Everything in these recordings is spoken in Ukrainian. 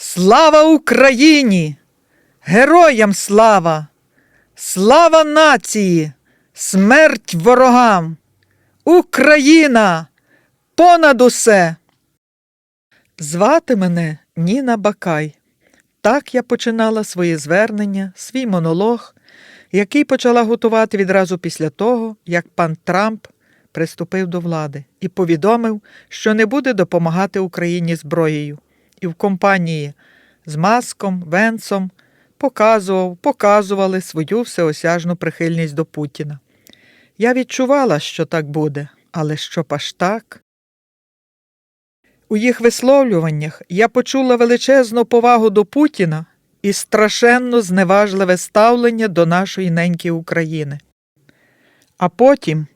Слава Україні! Героям слава! Слава нації! Смерть ворогам! Україна! Понад усе! Звати мене Ніна Бакай. Так я починала своє звернення, свій монолог, який почала готувати відразу після того, як пан Трамп приступив до влади і повідомив, що не буде допомагати Україні зброєю. І в компанії з Маском, Венсом показував, показували свою всеосяжну прихильність до Путіна. Я відчувала, що так буде, але що аж так. У їх висловлюваннях я почула величезну повагу до Путіна і страшенно зневажливе ставлення до нашої неньки України. А потім,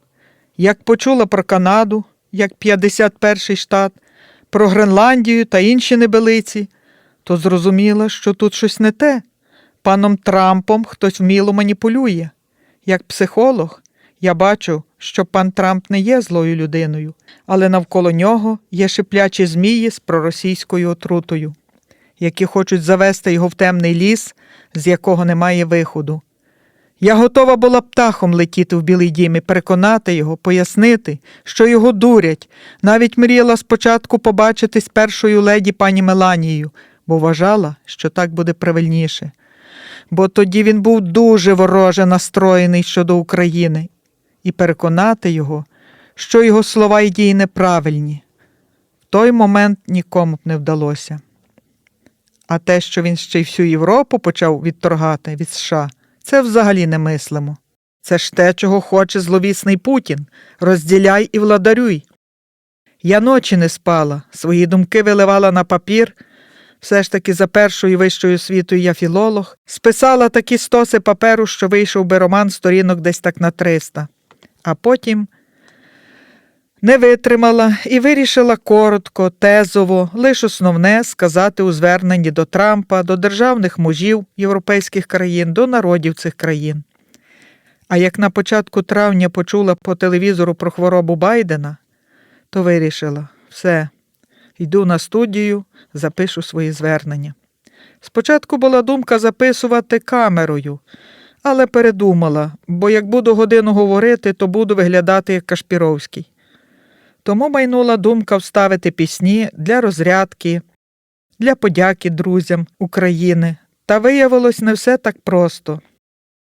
як почула про Канаду, як 51-й штат, про Гренландію та інші небелиці, то зрозуміла, що тут щось не те. Паном Трампом хтось вміло маніпулює. Як психолог, я бачу, що пан Трамп не є злою людиною, але навколо нього є шиплячі змії з проросійською отрутою, які хочуть завести його в темний ліс, з якого немає виходу. Я готова була птахом летіти в Білий дім і переконати його, пояснити, що його дурять. Навіть мріяла спочатку побачити з першою леді пані Меланією, бо вважала, що так буде правильніше. Бо тоді він був дуже вороже настроєний щодо України, і переконати його, що його слова і дії неправильні. В той момент нікому б не вдалося. А те, що він ще й всю Європу почав відторгати від США, це взагалі не мислимо. Це ж те, чого хоче зловісний Путін. Розділяй і владарюй. Я ночі не спала, свої думки виливала на папір. Все ж таки за першою вищою освітою я філолог, списала такі стоси паперу, що вийшов би роман сторінок десь так на 300. А потім не витримала і вирішила коротко, тезово, лише основне сказати у зверненні до Трампа, до державних мужів європейських країн, до народів цих країн. А як на початку травня почула по телевізору про хворобу Байдена, то вирішила все, йду на студію, запишу свої звернення. Спочатку була думка записувати камерою, але передумала, бо як буду годину говорити, то буду виглядати як Кашпіровський. Тому майнула думка вставити пісні для розрядки, для подяки друзям України. Та виявилось не все так просто.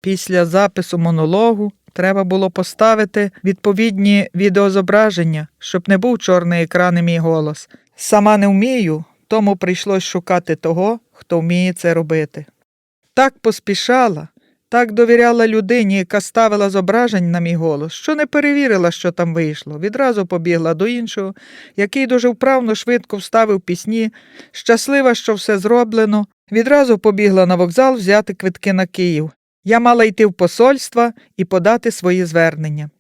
Після запису монологу треба було поставити відповідні відеозображення, щоб не був чорний екран і мій голос. Сама не вмію, тому прийшлось шукати того, хто вміє це робити. Так поспішала, так довіряла людині, яка ставила зображень на мій голос, що не перевірила, що там вийшло. Відразу побігла до іншого, який дуже вправно швидко вставив пісні, щаслива, що все зроблено. Відразу побігла на вокзал взяти квитки на Київ. Я мала йти в посольства і подати свої звернення.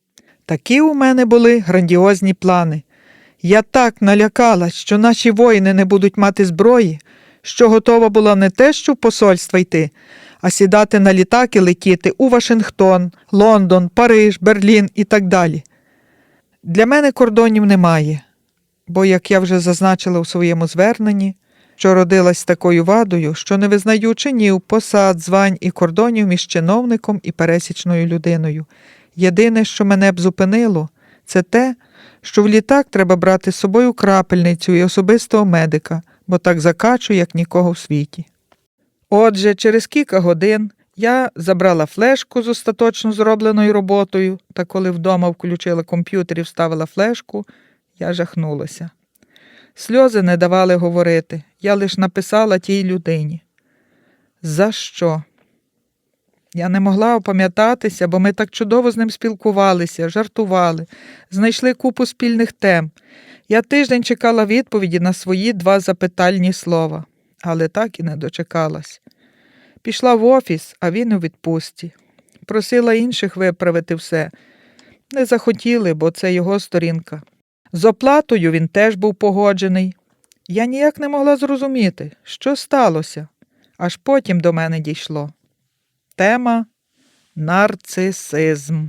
Такі у мене були грандіозні плани. Я так налякалась, що наші воїни не будуть мати зброї, що готова була не те, що в посольства йти, а сідати на літак і летіти у Вашингтон, Лондон, Париж, Берлін і так далі. Для мене кордонів немає, бо, як я вже зазначила у своєму зверненні, що родилась такою вадою, що не визнаю чинів, посад, звань і кордонів між чиновником і пересічною людиною. Єдине, що мене б зупинило, це те, що в літак треба брати з собою крапельницю і особистого медика, бо так закачу, як нікого в світі. Отже, через кілька годин я забрала флешку з остаточно зробленою роботою, та коли вдома включила комп'ютер і вставила флешку, я жахнулася. Сльози не давали говорити, я лише написала тій людині. За що? Я не могла опам'ятатися, бо ми так чудово з ним спілкувалися, жартували, знайшли купу спільних тем. Я тиждень чекала відповіді на свої два запитальні слова, але так і не дочекалась. Пішла в офіс, а він у відпустці. Просила інших виправити все. Не захотіли, бо це його сторінка. З оплатою він теж був погоджений. Я ніяк не могла зрозуміти, що сталося, аж потім до мене дійшло. Тема нарцисизм.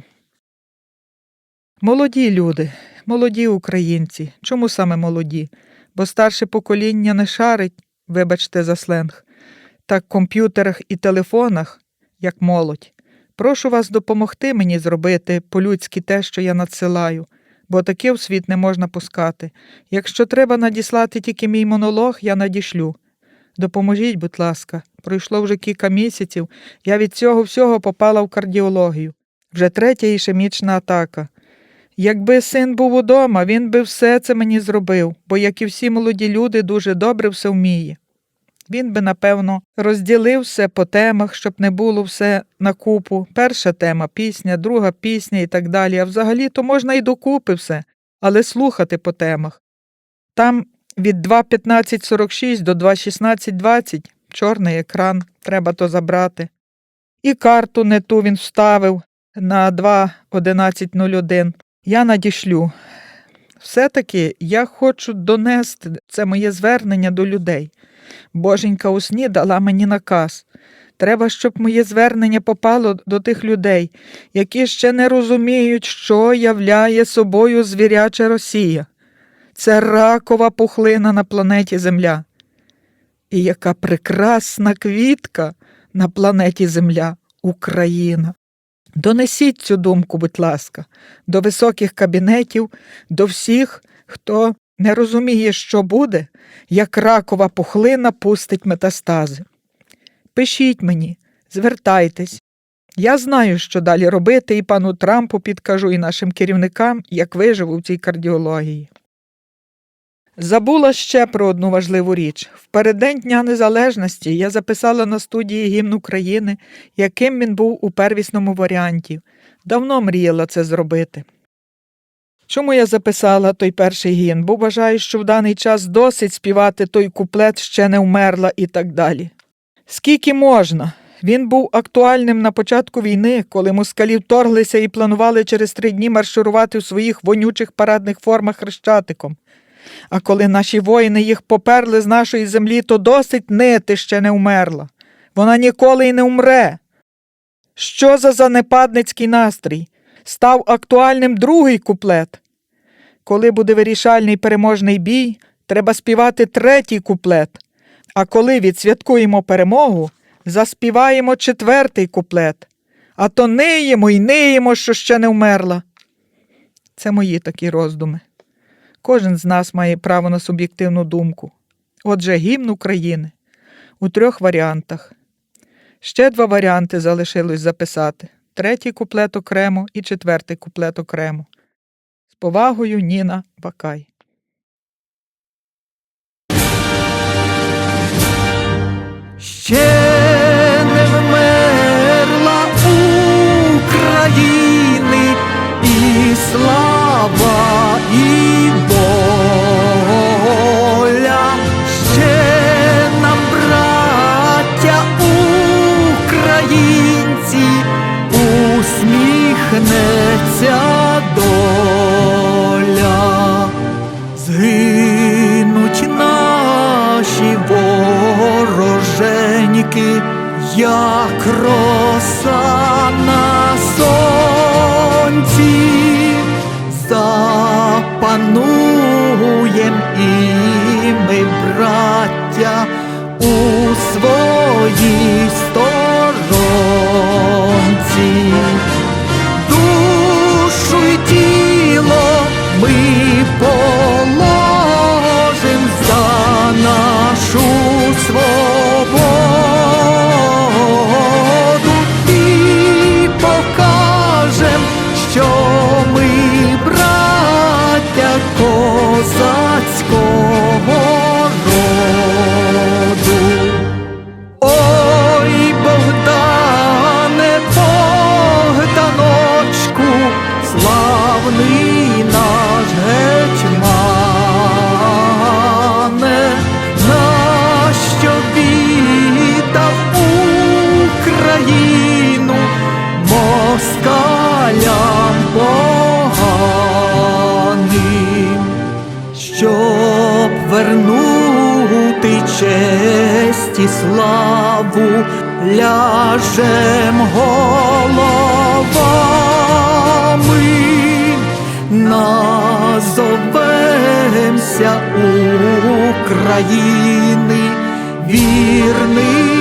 Молоді люди, молоді українці. Чому саме молоді? Бо старше покоління не шарить вибачте за сленг, так комп'ютерах і телефонах, як молодь. Прошу вас допомогти мені зробити по-людськи те, що я надсилаю, бо таке в світ не можна пускати. Якщо треба надіслати тільки мій монолог, я надішлю. Допоможіть, будь ласка. Пройшло вже кілька місяців. Я від цього всього попала в кардіологію. Вже третя ішемічна атака. Якби син був удома, він би все це мені зробив, бо, як і всі молоді люди, дуже добре все вміє. Він би, напевно, розділив все по темах, щоб не було все на купу. Перша тема пісня, друга пісня і так далі. А взагалі то можна і докупи все, але слухати по темах. Там від 2.15.46 до 2.16.20 чорний екран, треба то забрати. І карту не ту він вставив на 2.11.01. Я надішлю. Все-таки я хочу донести це моє звернення до людей. Боженька у сні дала мені наказ. Треба, щоб моє звернення попало до тих людей, які ще не розуміють, що являє собою звіряча Росія. Це ракова пухлина на планеті Земля. І яка прекрасна квітка на планеті Земля Україна. Донесіть цю думку, будь ласка, до високих кабінетів, до всіх, хто не розуміє, що буде, як ракова пухлина пустить метастази. Пишіть мені, звертайтесь. Я знаю, що далі робити, і пану Трампу підкажу, і нашим керівникам, як виживу в цій кардіології. Забула ще про одну важливу річ. В переддень Дня Незалежності я записала на студії гімн України, яким він був у первісному варіанті. Давно мріяла це зробити. Чому я записала той перший гімн? Бо вважаю, що в даний час досить співати той куплет ще не вмерла і так далі. Скільки можна? Він був актуальним на початку війни, коли москалі вторглися і планували через три дні марширувати в своїх вонючих парадних формах хрещатиком. А коли наші воїни їх поперли з нашої землі, то досить нити ще не вмерла. Вона ніколи й не умре. Що за занепадницький настрій? Став актуальним другий куплет. Коли буде вирішальний переможний бій, треба співати третій куплет. А коли відсвяткуємо перемогу, заспіваємо четвертий куплет. А то ниємо й ниємо, що ще не вмерла. Це мої такі роздуми. Кожен з нас має право на суб'єктивну думку. Отже, гімн України у трьох варіантах. Ще два варіанти залишилось записати: третій куплет окремо і четвертий куплет окремо. З повагою Ніна Бакай. Ще не вмерла України і слава, і усміхнеться доля. Згинуть наші вороженьки, як роса на сонці, запануєм і ми, браття, у своїй сторонці corazón. честь і славу ляжем головами, назовемся України вірний.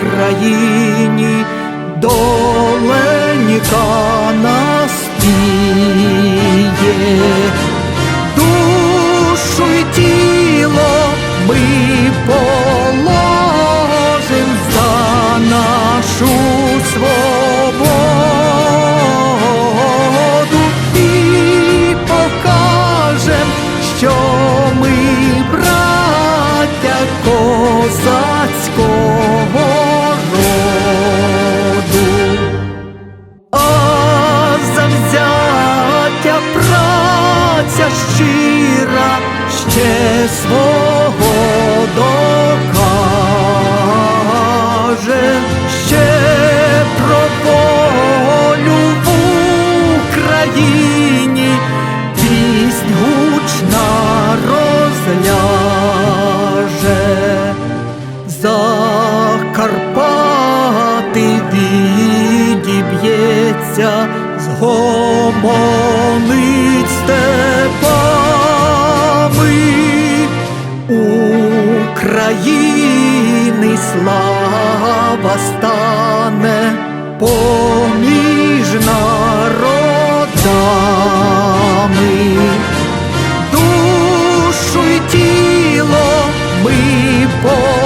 країні доленька настіє. Карпати відіб'ється, згомонить степами України слава стане поміж народами, душу й тіло ми по.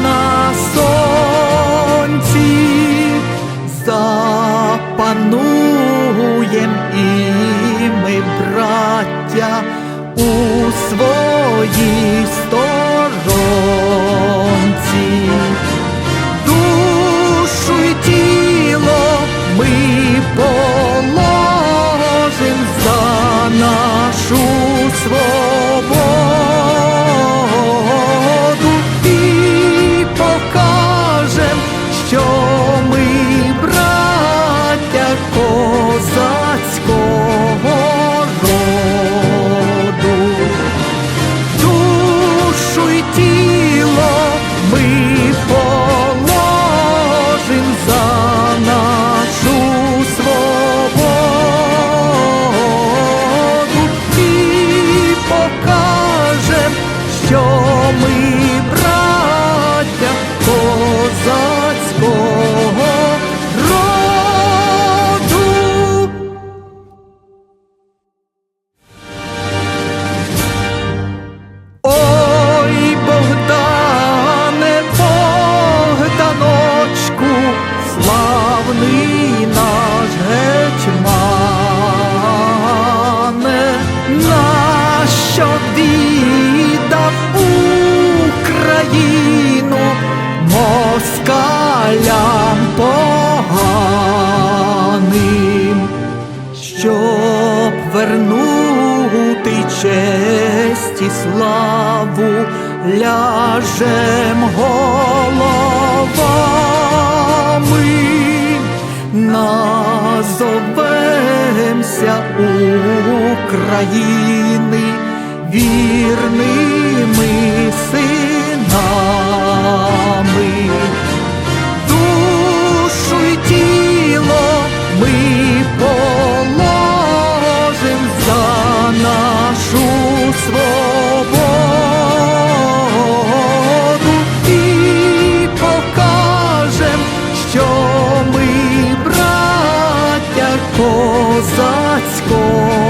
славний наш гетьмане, нащо віддав Україну москалям поганим, щоб вернути честь і славу ляжем головами назовемся України вірними синами. Душу й тіло ми положим thoughts go.